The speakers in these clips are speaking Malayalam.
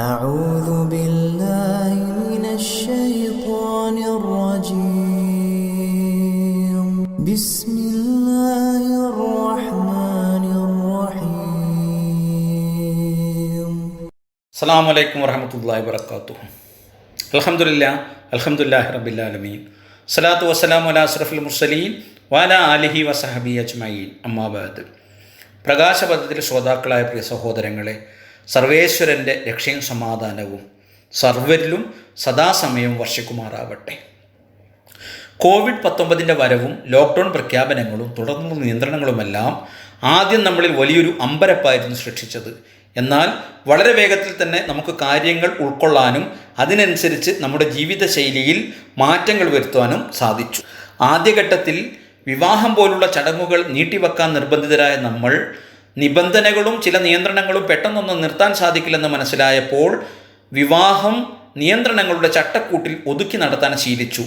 أعوذ بالله من الشيطان الرجيم بسم الله الرحمن الرحيم അസ്സാം വലൈക്കും വറഹമത്തല്ലാ വർക്കാത്തു അലഹമുല്ല അലഹമുല്ലാഹി റബില്ലാലമീൻ സലാത്തു വസ്സലാം അല അസ്രഫുൽ മുർസലീൻ വാല അലിഹി വസഹബി അജ്മയീൻ അമ്മാബാദ് പ്രകാശപഥത്തിലെ ശ്രോതാക്കളായ പ്രിയ സഹോദരങ്ങളെ സർവേശ്വരന്റെ രക്ഷയും സമാധാനവും സർവരിലും സദാസമയവും വർഷിക്കുമാറാവട്ടെ. കോവിഡ് പത്തൊമ്പതിന്റെ വരവും ലോക്ക്ഡൗൺ പ്രഖ്യാപനങ്ങളും തുടർന്നുള്ള നിയന്ത്രണങ്ങളുമെല്ലാം ആദ്യം നമ്മളിൽ വലിയൊരു അമ്പരപ്പായിരുന്നു സൃഷ്ടിച്ചത്. എന്നാൽ വളരെ വേഗത്തിൽ തന്നെ നമുക്ക് കാര്യങ്ങൾ ഉൾക്കൊള്ളാനും അതിനനുസരിച്ച് നമ്മുടെ ജീവിതശൈലിയിൽ മാറ്റങ്ങൾ വരുത്തുവാനും സാധിച്ചു. ആദ്യഘട്ടത്തിൽ വിവാഹം പോലുള്ള ചടങ്ങുകൾ നീട്ടിവെക്കാൻ നിർബന്ധിതരായ നമ്മൾ നിബന്ധനകളും ചില നിയന്ത്രണങ്ങളും പെട്ടെന്നൊന്നും നിർത്താൻ സാധിക്കില്ലെന്ന് മനസ്സിലായപ്പോൾ വിവാഹം നിയന്ത്രണങ്ങളുടെ ചട്ടക്കൂട്ടിൽ ഒതുക്കി നടത്താൻ ശീലിച്ചു.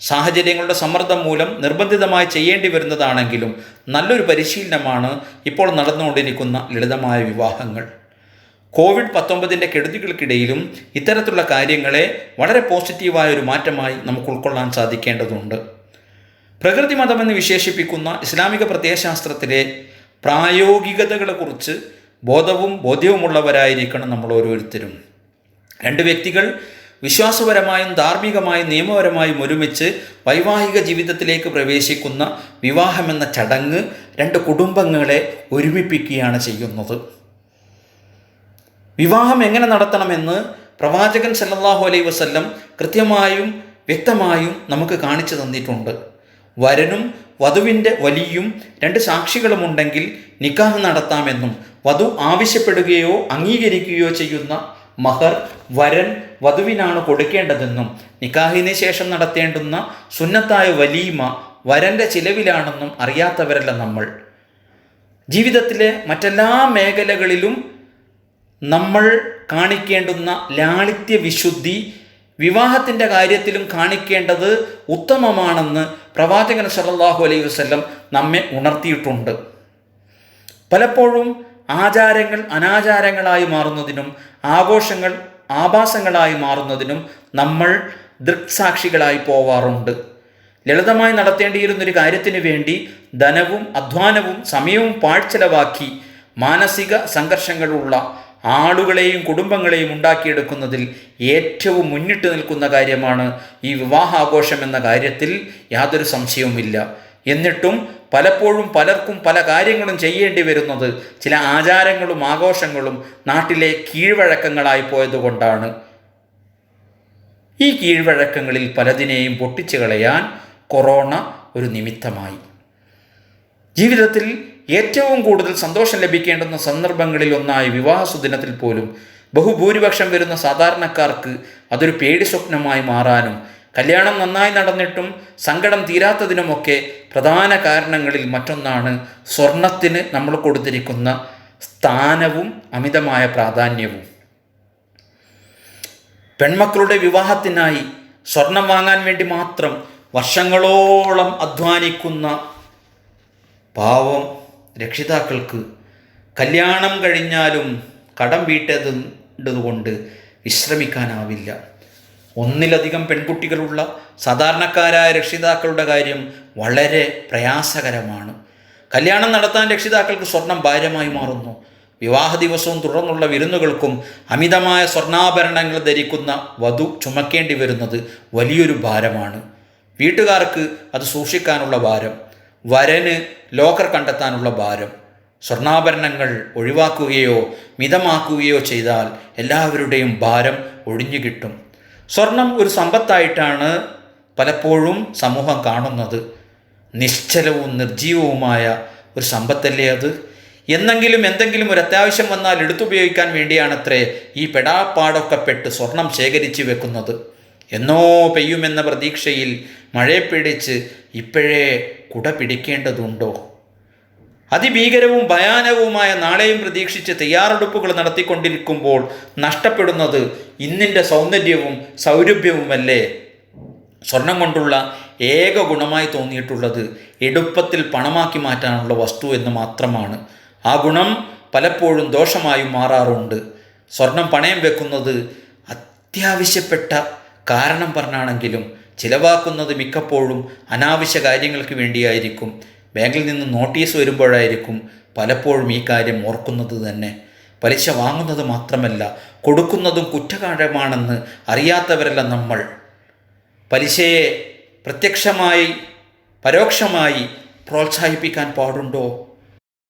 സാഹചര്യങ്ങളുടെ സമ്മർദ്ദം മൂലം നിർബന്ധിതമായി ചെയ്യേണ്ടി വരുന്നതാണെങ്കിലും നല്ലൊരു പരിശീലനമാണ് ഇപ്പോൾ നടന്നുകൊണ്ടിരിക്കുന്ന ലളിതമായ വിവാഹങ്ങൾ. കോവിഡ് പത്തൊമ്പതിന്റെ കെടുതികൾക്കിടയിലും ഇത്തരത്തിലുള്ള കാര്യങ്ങളെ വളരെ പോസിറ്റീവായ ഒരു മാറ്റമായി നമുക്ക് ഉൾക്കൊള്ളാൻ സാധിക്കേണ്ടതുണ്ട്. പ്രകൃതി മതമെന്ന് വിശേഷിപ്പിക്കുന്ന ഇസ്ലാമിക പ്രത്യയശാസ്ത്രത്തിലെ പ്രായോഗികതകളെക്കുറിച്ച് ബോധവും ബോധ്യവുമുള്ളവരായിരിക്കണം നമ്മൾ ഓരോരുത്തരും. രണ്ട് വ്യക്തികൾ വിശ്വാസപരമായും ധാർമ്മികമായും നിയമപരമായും ഒരുമിച്ച് വൈവാഹിക ജീവിതത്തിലേക്ക് പ്രവേശിക്കുന്ന വിവാഹമെന്ന ചടങ്ങ് രണ്ട് കുടുംബങ്ങളെ ഒരുമിപ്പിക്കുകയാണ് ചെയ്യുന്നത്. വിവാഹം എങ്ങനെ നടത്തണമെന്ന് പ്രവാചകൻ സല്ലാഹു അലൈ വസല്ലം കൃത്യമായും വ്യക്തമായും നമുക്ക് കാണിച്ചു തന്നിട്ടുണ്ട്. വരനും വധുവിന്റെ വലിയും രണ്ട് സാക്ഷികളുമുണ്ടെങ്കിൽ നിക്കാഹ് നടത്താമെന്നും വധു ആവശ്യപ്പെടുകയോ അംഗീകരിക്കുകയോ ചെയ്യുന്ന മഹർ വരൻ വധുവിനാണ് കൊടുക്കേണ്ടതെന്നും നിക്കാഹിന് ശേഷം നടത്തേണ്ടുന്ന സുന്നത്തായ വലീമ വരന്റെ ചിലവിലാണെന്നും അറിയാത്തവരല്ല നമ്മൾ. ജീവിതത്തിലെ മറ്റെല്ലാ മേഖലകളിലും നമ്മൾ കാണിക്കേണ്ടുന്ന ലാളിത്യ വിശുദ്ധി വിവാഹത്തിന്റെ കാര്യത്തിലും കാണിക്കേണ്ടത് ഉത്തമമാണെന്ന് പ്രവാചകൻ സല്ലല്ലാഹു അലൈഹി വസ്ല്ലം നമ്മെ ഉണർത്തിയിട്ടുണ്ട്. പലപ്പോഴും ആചാരങ്ങൾ അനാചാരങ്ങളായി മാറുന്നതിനും ആഘോഷങ്ങൾ ആഭാസങ്ങളായി മാറുന്നതിനും നമ്മൾ ദൃക്സാക്ഷികളായി പോവാറുണ്ട്. ലളിതമായി നടത്തേണ്ടിയിരുന്നൊരു കാര്യത്തിന് വേണ്ടി ധനവും അധ്വാനവും സമയവും പാഴ്ചെലവാക്കി മാനസിക സംഘർഷങ്ങളുള്ള ആളുകളെയും കുടുംബങ്ങളെയും ഉണ്ടാക്കിയെടുക്കുന്നതിൽ ഏറ്റവും മുന്നിട്ട് നിൽക്കുന്ന കാര്യമാണ് ഈ വിവാഹാഘോഷം എന്ന കാര്യത്തിൽ യാതൊരു സംശയവുമില്ല. എന്നിട്ടും പലപ്പോഴും പലർക്കും പല കാര്യങ്ങളും ചെയ്യേണ്ടി വരുന്നത് ചില ആചാരങ്ങളും ആഘോഷങ്ങളും നാട്ടിലെ കീഴ്വഴക്കങ്ങളായി പോയതുകൊണ്ടാണ്. ഈ കീഴ്വഴക്കങ്ങളിൽ പലതിനെയും പൊട്ടിച്ചു കളയാൻ കൊറോണ ഒരു നിമിത്തമായി. ജീവിതത്തിൽ ഏറ്റവും കൂടുതൽ സന്തോഷം ലഭിക്കേണ്ടുന്ന സന്ദർഭങ്ങളിൽ ഒന്നായ വിവാഹ സുദിനത്തിൽ പോലും ബഹുഭൂരിപക്ഷം വരുന്ന സാധാരണക്കാർക്ക് അതൊരു പേടി സ്വപ്നമായി മാറാനും കല്യാണം നന്നായി നടന്നിട്ടും സങ്കടം തീരാത്തതിനുമൊക്കെ പ്രധാന കാരണങ്ങളിൽ മറ്റൊന്നാണ് സ്വർണത്തിന് നമ്മൾ കൊടുത്തിരിക്കുന്ന സ്ഥാനവും അമിതമായ പ്രാധാന്യവും. പെൺമക്കളുടെ വിവാഹത്തിനായി സ്വർണം വാങ്ങാൻ വേണ്ടി മാത്രം വർഷങ്ങളോളം അധ്വാനിക്കുന്ന പാവം രക്ഷിതാക്കൾക്ക് കല്യാണം കഴിഞ്ഞാലും കടം വീട്ടേതുകൊണ്ട് വിശ്രമിക്കാനാവില്ല. ഒന്നിലധികം പെൺകുട്ടികളുള്ള സാധാരണക്കാരായ രക്ഷിതാക്കളുടെ കാര്യം വളരെ പ്രയാസകരമാണ്. കല്യാണം നടത്താൻ രക്ഷിതാക്കൾക്ക് സ്വർണം ഭാര്യമായി മാറുന്നു. വിവാഹ ദിവസവും തുടർന്നുള്ള വിരുന്നുകൾക്കും അമിതമായ സ്വർണാഭരണങ്ങൾ ധരിക്കുന്ന വധു ചുമക്കേണ്ടി വരുന്നത് വലിയൊരു ഭാരമാണ്. വീട്ടുകാർക്ക് അത് സൂക്ഷിക്കാനുള്ള ഭാരം. വരന് ലോക്കർ കണ്ടെത്താനുള്ള ഭാരം. സ്വർണാഭരണങ്ങൾ ഒഴിവാക്കുകയോ മിതമാക്കുകയോ ചെയ്താൽ എല്ലാവരുടെയും ഭാരം ഒഴിഞ്ഞു കിട്ടും. സ്വർണം ഒരു സമ്പത്തായിട്ടാണ് പലപ്പോഴും സമൂഹം കാണുന്നത്. നിശ്ചലവും നിർജീവവുമായ ഒരു സമ്പത്തല്ലേ അത്? എന്നെങ്കിലും എന്തെങ്കിലും ഒരു അത്യാവശ്യം വന്നാൽ എടുത്തുപയോഗിക്കാൻ വേണ്ടിയാണത്രേ ഈ പെടാപ്പാടൊക്കെ പെട്ട് സ്വർണം ശേഖരിച്ചു വെക്കുന്നത്. എന്നോ പെയ്യുമെന്ന പ്രതീക്ഷയിൽ മഴയെ പിടിച്ച് ഇപ്പോഴേ കുട പിടിക്കേണ്ടതുണ്ടോ അതിഭീകരവും ഭയാനകവുമായ നാളെയും പ്രതീക്ഷിച്ച് തയ്യാറെടുപ്പുകൾ നടത്തിക്കൊണ്ടിരിക്കുമ്പോൾ നഷ്ടപ്പെടുന്നത് ഇന്നിന്റെ സൗന്ദര്യവും സൗരഭ്യവുമല്ലേ? സ്വർണം കൊണ്ടുള്ള ഏക ഗുണമായി തോന്നിയിട്ടുള്ളത് എടുപ്പത്തിൽ പണമാക്കി മാറ്റാനുള്ള വസ്തു എന്ന് മാത്രമാണ്. ആ ഗുണം പലപ്പോഴും ദോഷമായും മാറാറുണ്ട്. സ്വർണം പണയം വെക്കുന്നത് അത്യാവശ്യപ്പെട്ട കാരണം പറഞ്ഞാണെങ്കിലും ചിലവാക്കുന്നത് മിക്കപ്പോഴും അനാവശ്യ കാര്യങ്ങൾക്ക് വേണ്ടിയായിരിക്കും. ബാങ്കിൽ നിന്ന് നോട്ടീസ് വരുമ്പോഴായിരിക്കും പലപ്പോഴും ഈ കാര്യം ഓർക്കുന്നത് തന്നെ. പലിശ വാങ്ങുന്നത് മാത്രമല്ല കൊടുക്കുന്നതും കുറ്റകാരമാണെന്ന് അറിയാത്തവരല്ല നമ്മൾ. പലിശയെ പ്രത്യക്ഷമായി പരോക്ഷമായി പ്രോത്സാഹിപ്പിക്കാൻ പാടുണ്ടോ?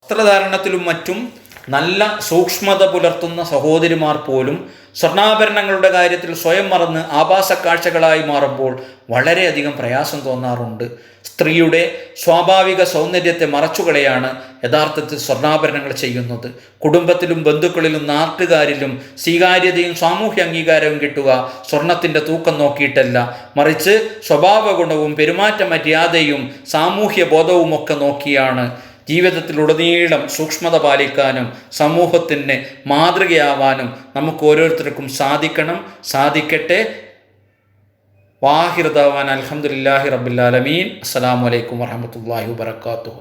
വസ്ത്രധാരണത്തിലും മറ്റും നല്ല സൂക്ഷ്മത പുലർത്തുന്ന സഹോദരിമാർ പോലും സ്വർണാഭരണങ്ങളുടെ കാര്യത്തിൽ സ്വയം മറന്ന് ആഭാസ കാഴ്ചകളായി മാറുമ്പോൾ വളരെയധികം പ്രയാസം തോന്നാറുണ്ട്. സ്ത്രീയുടെ സ്വാഭാവിക സൗന്ദര്യത്തെ മറച്ചുകളെയാണ് യഥാർത്ഥത്തിൽ സ്വർണാഭരണങ്ങൾ ചെയ്യുന്നത്. കുടുംബത്തിലും ബന്ധുക്കളിലും നാട്ടുകാരിലും സ്വീകാര്യതയും സാമൂഹ്യ അംഗീകാരവും കിട്ടുക സ്വർണത്തിന്റെ തൂക്കം നോക്കിയിട്ടല്ല. മറിച്ച് സ്വഭാവ ഗുണവും പെരുമാറ്റ മര്യാദയും സാമൂഹ്യ ബോധവും ഒക്കെ നോക്കിയാണ് ജീവിതത്തിലുടനീളം സൂക്ഷ്മത പാലിക്കാനും സമൂഹത്തിന് മാതൃകയാവാനും നമുക്ക് ഓരോരുത്തർക്കും സാധിക്കണം. സാധിക്കട്ടെ. വാഹിർദാവാൻ അലഹമുല്ലാഹി റബുല്ലാലമീൻ അസ്സാം വലൈക്കും വാഹമത്തല്ലാഹി വാത്തു